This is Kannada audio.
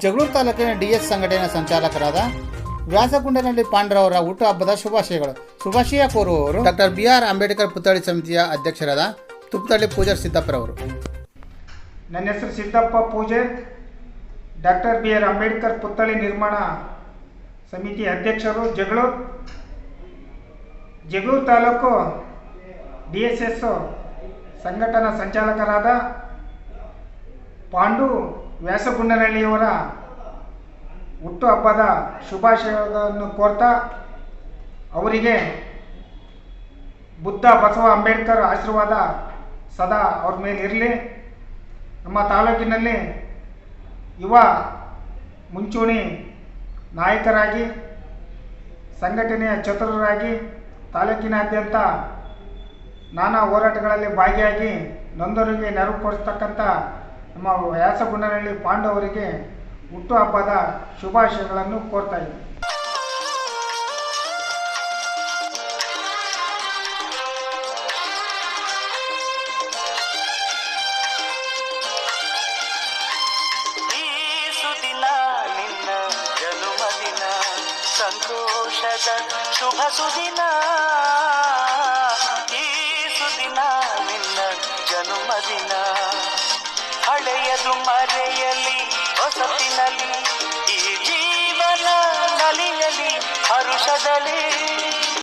ಜಗಳೂರು ತಾಲೂಕಿನ ಡಿಎಸ್ ಸಂಘಟನೆಯ ಸಂಚಾಲಕರಾದ ವ್ಯಾಸಗುಂಡನಹಳ್ಳಿ ಪಾಂಡ್ರವರ ಹುಟ್ಟುಹಬ್ಬದ ಶುಭಾಶಯಗಳು. ಶುಭಾಶಯ ಕೋರುವವರು ಡಾಕ್ಟರ್ ಬಿ ಆರ್ ಅಂಬೇಡ್ಕರ್ ಪುತ್ಥಳಿ ಸಮಿತಿಯ ಅಧ್ಯಕ್ಷರಾದ ತುಪ್ಪತಳ್ಳಿ ಪೂಜಾರ್ ಸಿದ್ದಪ್ಪರವರು. ನನ್ನ ಹೆಸರು ಸಿದ್ದಪ್ಪ ಪೂಜೆ. ಡಾಕ್ಟರ್ ಬಿ ಆರ್ ಅಂಬೇಡ್ಕರ್ ಪುತ್ಥಳಿ ನಿರ್ಮಾಣ ಸಮಿತಿ ಅಧ್ಯಕ್ಷರು. Jagalur Jagalur taluk D S S ಸಂಘಟನಾ ಸಂಚಾಲಕರಾದ ಪಾಂಡು ವ್ಯಾಸಗುಂಡನಹಳ್ಳಿಯವರ ಹುಟ್ಟುಹಬ್ಬದ ಶುಭಾಶಯಗಳನ್ನು ಕೋರ್ತಾ ಅವರಿಗೆ ಬುದ್ಧ ಬಸವ ಅಂಬೇಡ್ಕರ್ ಆಶೀರ್ವಾದ ಸದಾ ಅವ್ರ ಮೇಲೆ ಇರಲಿ. ನಮ್ಮ ತಾಲೂಕಿನಲ್ಲಿ ಯುವ ಮುಂಚೂಣಿ ನಾಯಕರಾಗಿ, ಸಂಘಟನೆಯ ಚತುರರಾಗಿ, ತಾಲೂಕಿನಾದ್ಯಂತ ನಾನಾ ಹೋರಾಟಗಳಲ್ಲಿ ಭಾಗಿಯಾಗಿ ನೊಂದರಿಗೆ ನೆರವು ಕೊಡಿಸ್ತಕ್ಕಂಥ ನಮ್ಮ ವ್ಯಾಸಗುಂಡನಹಳ್ಳಿ ಪಾಂಡವರಿಗೆ ಹುಟ್ಟುಹಬ್ಬದ ಶುಭಾಶಯಗಳನ್ನು ಕೋರ್ತಾ ಇದ್ದೀನಿ ಸಂತೋಷದ ಶುಭ ಸುದಿನ. ಈ ಸುದಿನ ನಿನ್ನ ಜನುಮದಿನ ಹಳೆಯದು ಮರೆಯಲಿ ಹೊಸತಿನಲ್ಲಿ ಈ ಜೀವನ ನಲಿಯಲಿ ಹರುಷದಲ್ಲಿ.